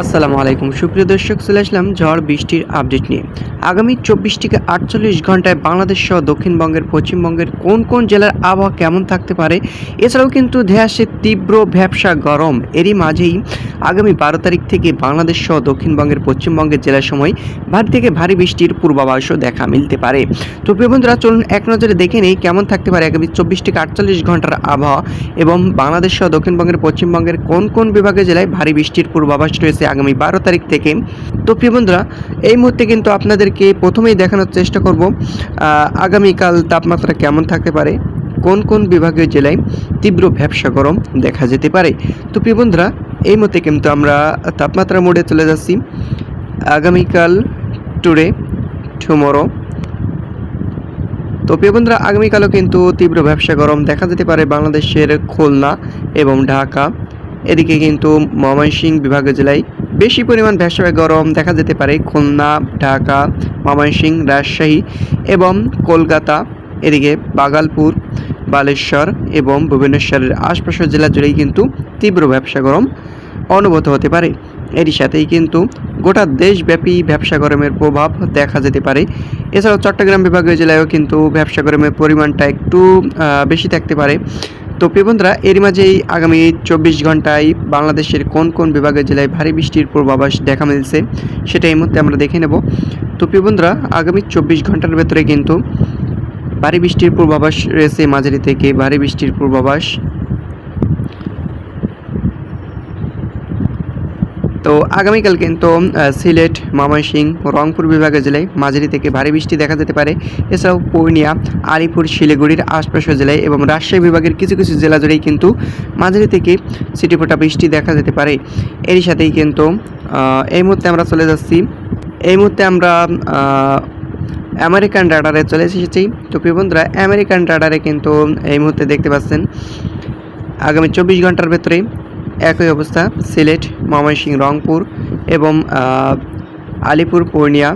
আসসালামু আলাইকুম। সুপ্রিয় দর্শক, চলে আসলাম ঝড় বৃষ্টির আপডেট নিয়ে। আগামী চব্বিশ থেকে আটচল্লিশ ঘন্টায় বাংলাদেশ সহ দক্ষিণবঙ্গের, পশ্চিমবঙ্গের কোন কোন জেলার আবহাওয়া কেমন থাকতে পারে? এছাড়াও কিন্তু ধেয়ে তীব্র ব্যবসা গরম। এরই মাঝেই আগামী বারো তারিখ থেকে বাংলাদেশ সহ দক্ষিণবঙ্গের, পশ্চিমবঙ্গের জেলার সময় ভারী থেকে ভারী বৃষ্টির পূর্বাভাসও দেখা মিলতে পারে। তো প্রিয় বন্ধুরা, চলুন এক নজরে দেখে নেই কেমন থাকতে পারে আগামী চব্বিশ থেকে আটচল্লিশ ঘণ্টার আবহাওয়া এবং বাংলাদেশ সহ দক্ষিণবঙ্গের, পশ্চিমবঙ্গের কোন কোন বিভাগের জেলায় ভারী বৃষ্টির পূর্বাভাস রয়েছে আগামী বারো তারিখ থেকে। তো প্রিয় বন্ধুরা, এই মুহূর্তে কিন্তু আপনাদেরকে প্রথমেই দেখানোর চেষ্টা করব আগামীকাল তাপমাত্রা কেমন থাকতে পারে, কোন কোন বিভাগীয় জেলায় তীব্র ব্যবসা গরম দেখা যেতে পারে। তো প্রিয় বন্ধুরা, এই মুহূর্তে কিন্তু আমরা তাপমাত্রা মোডে চলে যাচ্ছি। আগামীকাল টুডে, টুমোরো। তো প্রিয় বন্ধুরা, আগামীকালও কিন্তু তীব্র ব্যবসা গরম দেখা যেতে পারে বাংলাদেশের খুলনা এবং ঢাকা। এদিকে কিন্তু ময়মনসিংহ বিভাগীয় জেলায় বেশি পরিমাণ ব্যবসা গরম দেখা যেতে পারে। খুলনা, ঢাকা, ময়মনসিংহ, রাজশাহী এবং কলকাতা। এদিকে বাগালপুর, বালেশ্বর এবং ভুবনেশ্বরের আশপাশের জেলা জুড়েই কিন্তু তীব্র ব্যবসা গরম অনুভূত হতে পারে। এরই সাথেই কিন্তু গোটা দেশব্যাপী ব্যবসা গরমের প্রভাব দেখা যেতে পারে। এছাড়াও চট্টগ্রাম বিভাগীয় জেলায়ও কিন্তু ব্যবসা গরমের পরিমাণটা একটু বেশি থাকতে পারে। তো প্রিয় বন্ধুরা এর মাঝেই আগামী চব্বিশ ঘন্টায় বাংলাদেশের কোন কোন বিভাগের জেলায় ভারী বৃষ্টির পূর্বাভাস দেখা মিলছে সেটা এই মুহূর্তে আমরা দেখে নেব। তো প্রিয় বন্ধুরা, আগামী চব্বিশ ঘণ্টার ভেতরে কিন্তু ভারী বৃষ্টির পূর্বাভাস রয়েছে মাঝারি থেকে ভারী বৃষ্টির পূর্বাভাস। তো আগামীকাল কিন্তু সিলেট, ময়মনসিংহ, রংপুর বিভাগের জেলায় মাঝারি থেকে ভারী বৃষ্টি দেখা যেতে পারে। এছাড়াও পূর্ণিয়া, আলিপুর, শিলিগুড়ির আশপাশের জেলায় এবং রাজশাহী বিভাগের কিছু কিছু জেলা জুড়েই কিন্তু মাঝারি থেকে ছিটেফোঁটা বৃষ্টি দেখা যেতে পারে। এরই সাথেই কিন্তু এই মুহূর্তে আমরা চলে যাচ্ছি। এই মুহূর্তে আমরা আমেরিকান রাডারে চলে এসেছি। তো প্রিয় বন্ধুরা, আমেরিকান রাডারে কিন্তু এই মুহূর্তে দেখতে পাচ্ছেন, আগামী চব্বিশ ঘণ্টার ভেতরে একই অবস্থা, সিলেট, ময়মনসিংহ, রংপুর এবং আলিপুর, পূর্ণিয়া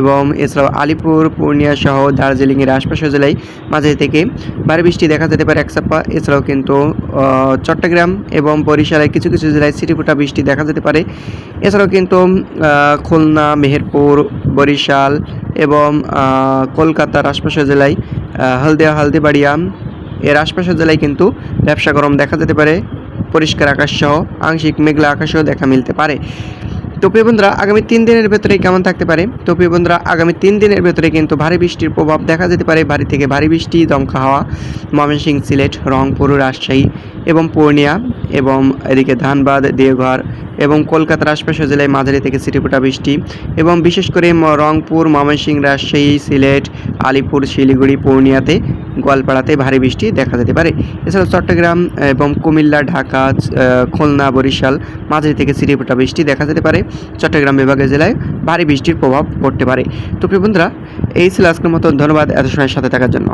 এবং এছাড়াও আলিপুর, পূর্ণিয়া সহ দার্জিলিংয়ের আশপাশের জেলায় মাঝে থেকে ভারী বৃষ্টি দেখা যেতে পারে একসাপ্পা এছাড়াও কিন্তু চট্টগ্রাম এবং বরিশালে কিছু কিছু জেলায় ছিটিফোঁটা বৃষ্টি দেখা যেতে পারে। এছাড়াও কিন্তু খুলনা, মেহেরপুর, বরিশাল এবং কলকাতার আশপাশের জেলায় হলদিয়া, হলদিবাড়িয়া এর আশপাশের জেলায় কিন্তু ব্যবসা গরম দেখা যেতে পারে। পরিষ্কার আকাশ সহ আংশিক মেঘলা আকাশেও দেখা মিলতে পারে। তো প্রিয় বন্ধুরা, আগামী তিন দিনের ভেতরে কেমন থাকতে পারে? তো প্রিয় বন্ধুরা, আগামী তিন দিনের ভেতরে কিন্তু ভারী বৃষ্টির প্রভাব দেখা যেতে পারে। ভারী থেকে ভারী বৃষ্টি, দমকা হাওয়া, ময়মনসিংহ, সিলেট, রংপুর, রাজশাহী এবং পূর্ণিয়া এবং এদিকে ধানবাদ, দেওঘর এবং কলকাতার আশপাশের জেলায় মাঝারি থেকে ছিটেফোঁটা বৃষ্টি এবং বিশেষ করে রংপুর, ময়মনসিংহ, রাজশাহী, সিলেট, আলিপুর, শিলিগুড়ি, পূর্ণিয়াতে গোয়ালপাড়াতে ভারী বৃষ্টি দেখা যেতে পারে। এছাড়াও চট্টগ্রাম এবং কুমিল্লা, ঢাকা খুলনা, বরিশাল মাঝারি থেকে ছিটেফোঁটা বৃষ্টি দেখা যেতে পারে। চট্টগ্রাম বিভাগের জেলায় ভারী বৃষ্টির প্রভাব পড়তে পারে। তো বন্ধুরা, এই ছিল আজকের মতো। ধন্যবাদ এত সময়ের সাথে থাকার জন্য।